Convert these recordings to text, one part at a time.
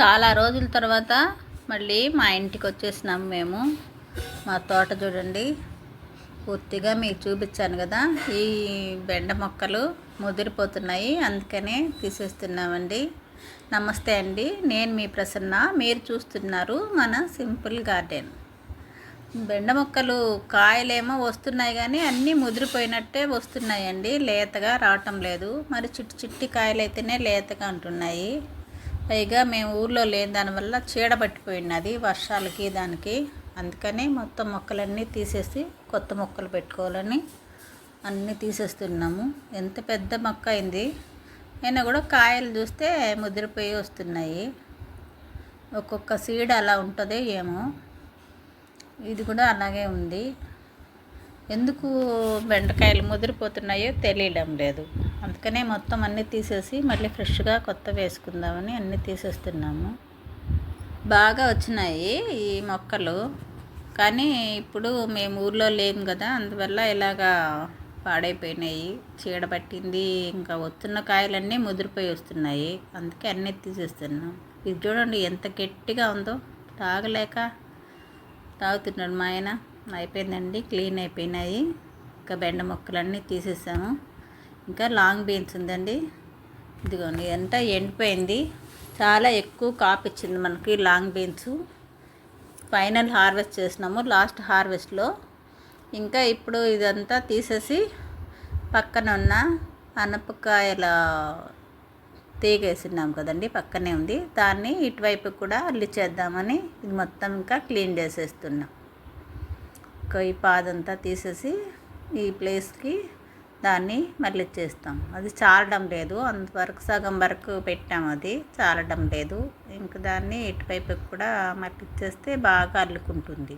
చాలా రోజుల తర్వాత మళ్ళీ మా ఇంటికి వచ్చేసినాము మేము. మా తోట చూడండి. పూర్తిగా మీకు చూపించాను కదా. ఈ బెండ మొక్కలు ముదిరిపోతున్నాయి. అందుకనే తీసేస్తున్నామండి. నమస్తే అండి. నేను మీ ప్రసన్న. మీరు చూస్తున్నారు మన సింపుల్ గార్డెన్. బెండ మొక్కలు కాయలేమో వస్తున్నాయి కానీ అన్నీ ముదిరిపోయినట్టే వస్తున్నాయండి. లేతగా రావటం లేదు. మరి చిట్టి చిట్టి కాయలు అయితేనే లేతగా ఉంటున్నాయి. పైగా మేము ఊర్లో లేని దానివల్ల చీడ పట్టిపోయినది వర్షాలకి దానికి. అందుకని మొత్తం మొక్కలన్నీ తీసేసి కొత్త మొక్కలు పెట్టుకోవాలని అన్నీ తీసేస్తున్నాము. ఎంత పెద్ద మొక్క అయింది? అయినా కూడా కాయలు చూస్తే ముదిరిపోయి వస్తున్నాయి. ఒక్కొక్క సీడ్ అలా ఉంటుందో ఏమో. ఇది కూడా అలాగే ఉంది. ఎందుకు బెండకాయలు ముదిరిపోతున్నాయో తెలియడం లేదు. అందుకనే మొత్తం అన్నీ తీసేసి మళ్ళీ ఫ్రెష్గా కొత్త వేసుకుందామని అన్నీ తీసేస్తున్నాము. బాగా వచ్చినాయి ఈ మొక్కలు. కానీ ఇప్పుడు మేము ఊర్లో లేము కదా అందువల్ల ఇలాగా పాడైపోయినాయి. చీడ పట్టింది ఇంకా వస్తున్న కాయలన్నీ ముదిరిపోయి వస్తున్నాయి. అందుకే అన్నీ తీసేస్తున్నాం. ఇది చూడండి ఎంత గట్టిగా ఉందో. తాగలేక తాగుతున్నాడు మా ఆయన. అయిపోయిందండి క్లీన్ అయిపోయినాయి. ఇంకా బెండ మొక్కలన్నీ తీసేసాము. ఇంకా లాంగ్ బీన్స్ ఉందండి. ఇదిగోండి ఎంత ఎండిపోయింది. చాలా ఎక్కువ కాపు ఇచ్చింది మనకి లాంగ్ బీన్స్. ఫైనల్ హార్వెస్ట్ చేసినాము లాస్ట్ హార్వెస్ట్లో ఇంకా ఇప్పుడు ఇదంతా తీసేసి పక్కన ఉన్న అనపకాయల తీగేసినాం కదండి పక్కనే ఉంది. దాన్ని ఇటువైపు కూడా అల్లిచేద్దామని ఇది మొత్తం ఇంకా క్లీన్ చేసేస్తున్నాం. ఈ పాదంతా తీసేసి ఈ ప్లేస్కి దాన్ని మళ్ళీ చేస్తాం. అది చాలడం లేదు. అంతవరకు సగం వరకు పెట్టాం అది. చాలడం లేదు. ఇంక దాన్ని ఇటువైపు కూడా మట్టిచ్చేస్తే బాగా అల్లుకుంటుంది.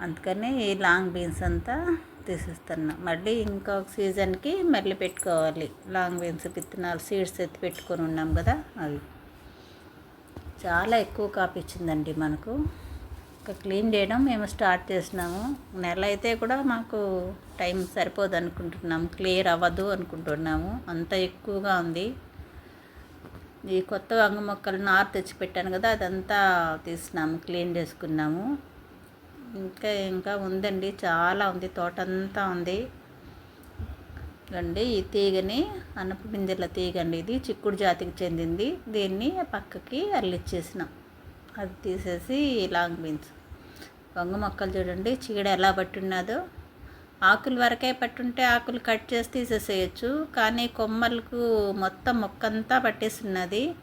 అందుకని ఈ లాంగ్ బీన్స్ అంతా తీసేస్తున్నా. మళ్ళీ ఇంకొక సీజన్కి మళ్ళీ పెట్టుకోవాలి. లాంగ్ బీన్స్ విత్తనాలు సీడ్స్ ఎత్తి పెట్టుకొని ఉన్నాం కదా అవి. చాలా ఎక్కువ కాపిచ్చిందండి మనకు. ఇంకా క్లీన్ చేయడం మేము స్టార్ట్ చేసినాము. నెల అయితే కూడా మాకు టైం సరిపోదు అనుకుంటున్నాము క్లియర్ అవ్వదు అనుకుంటున్నాము. అంత ఎక్కువగా ఉంది. ఈ కొత్త వంగ మొక్కలు నారు తెచ్చి పెట్టాను కదా అదంతా తీసినాము క్లీన్ చేసుకున్నాము. ఇంకా ఇంకా ఉందండి చాలా ఉంది తోట అంతా ఉంది. అండి ఈ తీగని అన్నపు గింజల తీగ అండి ఇది చిక్కుడు జాతికి చెందింది. దీన్ని పక్కకి అల్లిచ్చేసినాం. అది తీసేసి లాంగ్ బీన్స్. వంగ మొక్కలు చూడండి చీడ ఎలా పట్టున్నదో. ఆకులు వరకే పట్టుంటే ఆకులు కట్ చేసి తీసేసేయచ్చు. కానీ కొమ్మలకు మొత్తం మొక్కంతా పట్టేస్తున్నది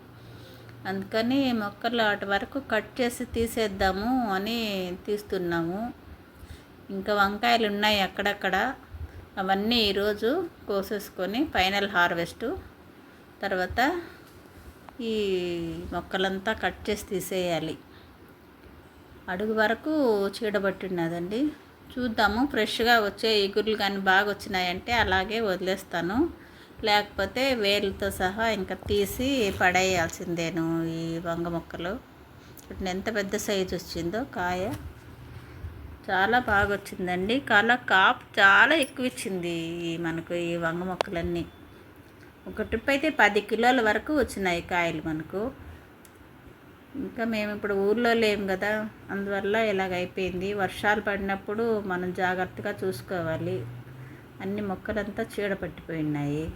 అందుకని మొక్కలు అటు వరకు కట్ చేసి తీసేద్దాము అని తీస్తున్నాము. ఇంకా వంకాయలు ఉన్నాయి అక్కడక్కడ. అవన్నీ ఈరోజు కోసేసుకొని ఫైనల్ హార్వెస్ట్. తర్వాత ఈ మొక్కలంతా కట్ చేసి తీసేయాలి. అడుగు వరకు చీడబట్టున్నదండి చూద్దాము. ఫ్రెష్గా వచ్చే ఎగురులు కానీ బాగా వచ్చినాయంటే అలాగే వదిలేస్తాను. లేకపోతే వేర్లతో సహా ఇంకా తీసి పడేయాల్సిందేను ఈ వంగ మొక్కలు. ఇప్పుడు ఎంత పెద్ద సైజు వచ్చిందో కాయ. చాలా బాగా వచ్చిందండి. కాల కాపు చాలా ఎక్కువ ఇచ్చింది ఈ మనకు ఈ వంగ మొక్కలన్నీ. ఒక ట్రిప్ అయితే పది కిలోల వరకు వచ్చినాయి కాయలు మనకు. ఇంకా మేము ఇప్పుడు ఊర్లో లేము కదా అందువల్ల ఇలాగ అయిపోయింది. వర్షాలు పడినప్పుడు మనం జాగ్రత్తగా చూసుకోవాలి. అన్ని మొక్కలంతా చీడ పట్టిపోయినాయి.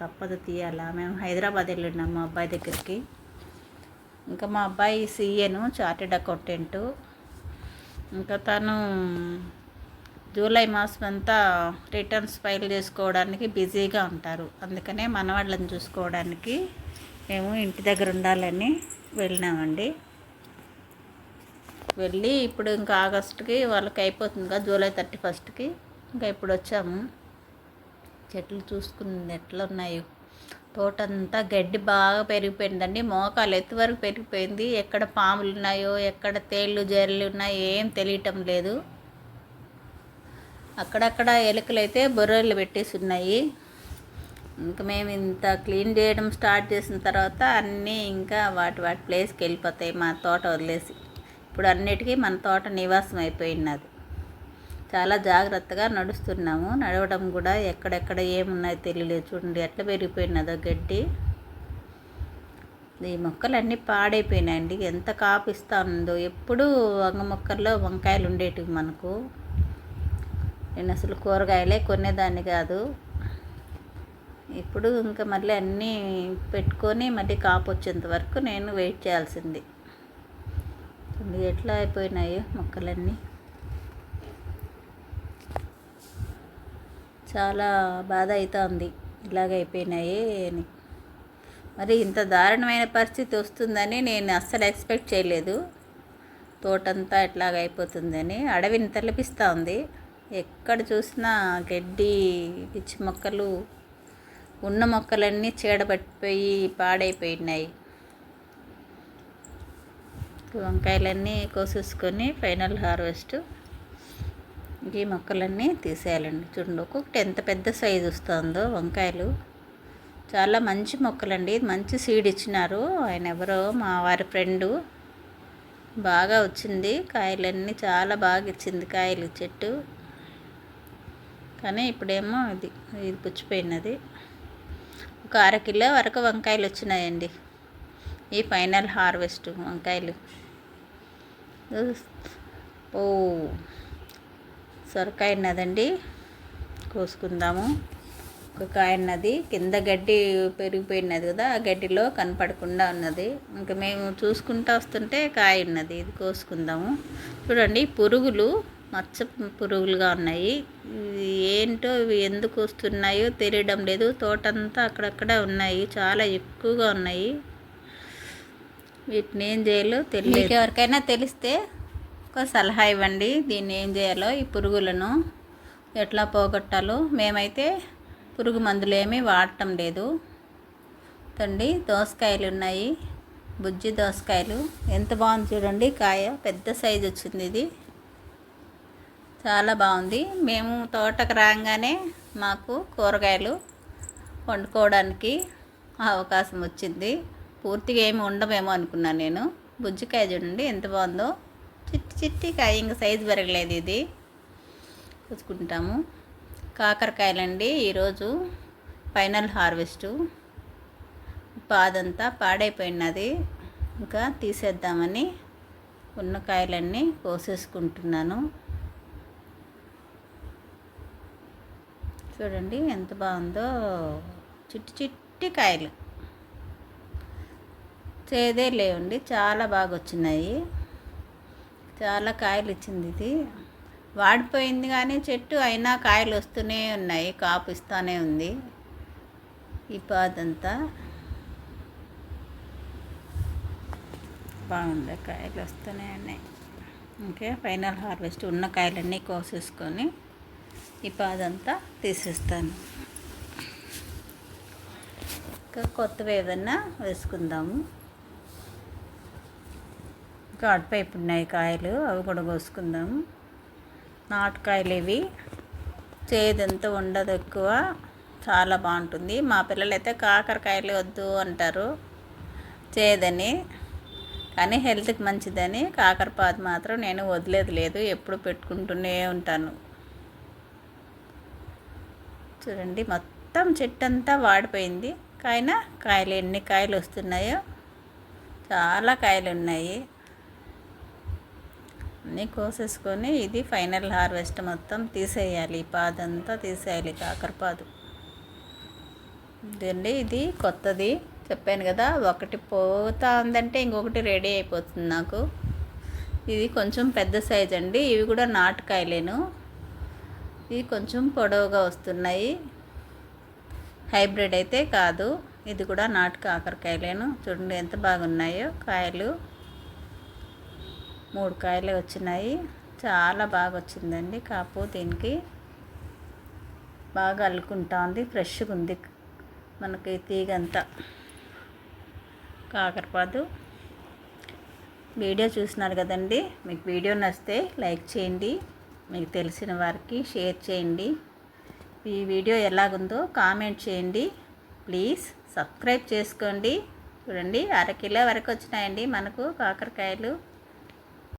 తప్పదు తీయాలా. మేము హైదరాబాద్ వెళ్ళినాం మా అబ్బాయి దగ్గరికి. ఇంకా మా అబ్బాయి సీఏను చార్టెడ్ అకౌంటెంటు. ఇంకా తను జూలై మాసం అంతా రిటర్న్స్ ఫైల్ చేసుకోవడానికి బిజీగా ఉంటారు. అందుకనే మనవాళ్ళని చూసుకోవడానికి మేము ఇంటి దగ్గర ఉండాలని వెళ్ళినామండి. వెళ్ళి ఇప్పుడు ఇంకా ఆగస్టుకి వాళ్ళకి అయిపోతుంది కదా జూలై థర్టీ ఫస్ట్కి. ఇంకా ఇప్పుడు వచ్చాము. చెట్లు చూసుకుంది ఎట్లా ఉన్నాయో. తోటంతా గడ్డి బాగా పెరిగిపోయిందండి. మోకాలు ఎత్తు వరకు పెరిగిపోయింది. ఎక్కడ పాములు ఉన్నాయో ఎక్కడ తేళ్ళు జర్లు ఉన్నాయో ఏం తెలియటం లేదు. అక్కడక్కడ ఎలుకలు అయితే బొర్రెలు పెట్టేసి ఉన్నాయి. ఇంకా మేము ఇంత క్లీన్ చేయడం స్టార్ట్ చేసిన తర్వాత అన్నీ ఇంకా వాటి వాటి ప్లేస్కి వెళ్ళిపోతాయి మా తోట వదిలేసి. ఇప్పుడు అన్నిటికీ మన తోట నివాసం అయిపోయినది చాలా జాగ్రత్తగా నడుస్తున్నాము. నడవడం కూడా ఎక్కడెక్కడ ఏమున్నాయో తెలియలేదు చూడండి. ఎట్లా పెరిగిపోయినదో గడ్డి? ఈ మొక్కలన్నీ పాడైపోయినాయండి. ఎంత కాపిస్తా ఉందో. ఎప్పుడు వంగ మొక్కల్లో వంకాయలు ఉండేటివి మనకు. నేను అసలు కూరగాయలే కొనేదాన్ని కాదు. ఇప్పుడు ఇంకా మళ్ళీ అన్నీ పెట్టుకొని మళ్ళీ కాపు వచ్చేంత వరకు నేను వెయిట్ చేయాల్సింది. చూడండి ఎట్లా అయిపోయినాయో మొక్కలన్నీ. చాలా బాధ అవుతుంది ఇలాగ అయిపోయినాయి అని. మరి ఇంత దారుణమైన పరిస్థితి వస్తుందని నేను అస్సలు ఎక్స్పెక్ట్ చేయలేదు. తోటంతా ఎట్లాగ అయిపోతుందని అడవిని తలపిస్తూ ఉంది. ఎక్కడ చూసినా గడ్డి పిచ్చి మొక్కలు ఉన్న మొక్కలన్నీ చీడపట్టిపోయి పాడైపోయినాయి. వంకాయలన్నీ కోసేసుకొని ఫైనల్ హార్వెస్ట్. ఈ మొక్కలన్నీ తీసేయాలండి. చూడండి ఒక్కొక్కటి ఎంత పెద్ద సైజు వస్తుందో వంకాయలు. చాలా మంచి మొక్కలండి. మంచి సీడ్ ఇచ్చినారు. ఆయన ఎవరో మా వారి ఫ్రెండు. బాగా వచ్చింది. కాయలన్నీ చాలా బాగా ఇచ్చింది కాయలు చెట్టు. కానీ ఇప్పుడేమో ఇది ఇది పుచ్చిపోయినది. ఒక అర కిలో వరకు వంకాయలు వచ్చినాయండి. ఈ ఫైనల్ హార్వెస్ట్ వంకాయలు. ఓ సొరకాయ ఉన్నదండి. కోసుకుందాము. ఒక కాయ ఉన్నది. కింద గడ్డి పెరిగిపోయినది కదా ఆ గడ్డిలో కనపడకుండా ఉన్నది. ఇంకా మేము చూసుకుంటూ వస్తుంటే కాయ ఉన్నది. ఇది కోసుకుందాము. చూడండి పురుగులు మచ్చ పురుగులుగా ఉన్నాయి. ఏంటో ఇవి ఎందుకు వస్తున్నాయో తెలియడం లేదు. తోటంతా అక్కడక్కడ ఉన్నాయి. చాలా ఎక్కువగా ఉన్నాయి. వీటిని ఏం చేయాలో తెలియదు. ఎవరికైనా తెలిస్తే ఒక సలహా ఇవ్వండి. దీన్ని ఏం చేయాలో ఈ పురుగులను ఎట్లా పోగొట్టాలో. మేమైతే పురుగు మందులు ఏమీ వాడటం లేదు. తండి దోసకాయలు ఉన్నాయి. బుజ్జి దోసకాయలు. ఎంత బాగుంది చూడండి. కాయ పెద్ద సైజు వచ్చింది ఇది. చాలా బాగుంది. మేము తోటకు రాగానే మాకు కూరగాయలు వండుకోవడానికి అవకాశం వచ్చింది. పూర్తిగా ఏమి ఉండమేమో అనుకున్నాను నేను. బుజ్జికాయ చూడండి ఎంత బాగుందో. చిట్టి చిట్టి కాయ ఇంకా సైజు పెరగలేదు ఇది. చూసుకుంటాము. కాకరకాయలండి ఈరోజు ఫైనల్ హార్వెస్టు. పాదంతా పాడైపోయినది. ఇంకా తీసేద్దామని ఉన్న కాయలన్నీ కోసేసుకుంటున్నాను. చూడండి ఎంత బాగుందో. చిట్టి చిట్టి కాయలు. చేదే లేవండి చాలా బాగా వచ్చినాయి. చాలా కాయలు ఇచ్చింది ఇది. వాడిపోయింది కానీ చెట్టు అయినా కాయలు వస్తూనే ఉన్నాయి కాపు ఇస్తూనే ఉంది. ఈ పాదంతా. బాగుంది కాయలు వస్తూనే ఉన్నాయి. ఓకే ఫైనల్ హార్వెస్ట్ ఉన్న కాయలన్నీ కోసేసుకొని ఈ పాదంతా తీసేస్తాను. ఇంకా కొత్తవి ఏదన్నా వేసుకుందాము. ఇంకా పైపు ఉన్నాయి కాయలు అవి కూడా కోసుకుందాము. నాటుకాయలు ఇవి. చేదంతా ఉండదు ఎక్కువ. చాలా బాగుంటుంది. మా పిల్లలైతే కాకరకాయలు వద్దు అంటారు. చేదని. కానీ హెల్త్కి మంచిదని. కాకరపాదు మాత్రం నేను వదిలేదు లేదు. ఎప్పుడు పెట్టుకుంటూనే ఉంటాను. చూడండి మొత్తం చెట్టు అంతా వాడిపోయింది. కాయన కాయలు ఎన్ని కాయలు వస్తున్నాయో. చాలా కాయలు ఉన్నాయి. అన్నీ కోసేసుకొని ఇది ఫైనల్ హార్వెస్ట్ మొత్తం తీసేయాలి. పాదంతా తీసేయాలి కాకరపాదు ఇదండి ఇది కొత్తది. చెప్పాను కదా ఒకటి పోతా ఉందంటే ఇంకొకటి రెడీ అయిపోతుంది నాకు. ఇది కొంచెం పెద్ద సైజ్ అండి ఇవి కూడా నాటుకాయలేను. ఇవి కొంచెం పొడవుగా వస్తున్నాయి. హైబ్రిడ్ అయితే కాదు. ఇది కూడా నాటు కాకరకాయలేను చూడండి ఎంత బాగున్నాయో కాయలు. మూడు కాయలు వచ్చినాయి. చాలా బాగా వచ్చిందండి కాపు దీనికి. బాగా అల్లుకుంటా ఉంది. ఫ్రెష్గా ఉంది. మనకి తీగంతా. కాకరపాదు. వీడియో చూసినారు కదండి. మీకు వీడియో నచ్చితే లైక్ చేయండి. మీకు తెలిసిన వారికి షేర్ చేయండి. ఈ వీడియో ఎలాగుందో కామెంట్ చేయండి. ప్లీజ్ సబ్స్క్రైబ్ చేసుకోండి. చూడండి అరకిలో వరకు వచ్చినాయండి మనకు కాకరకాయలు.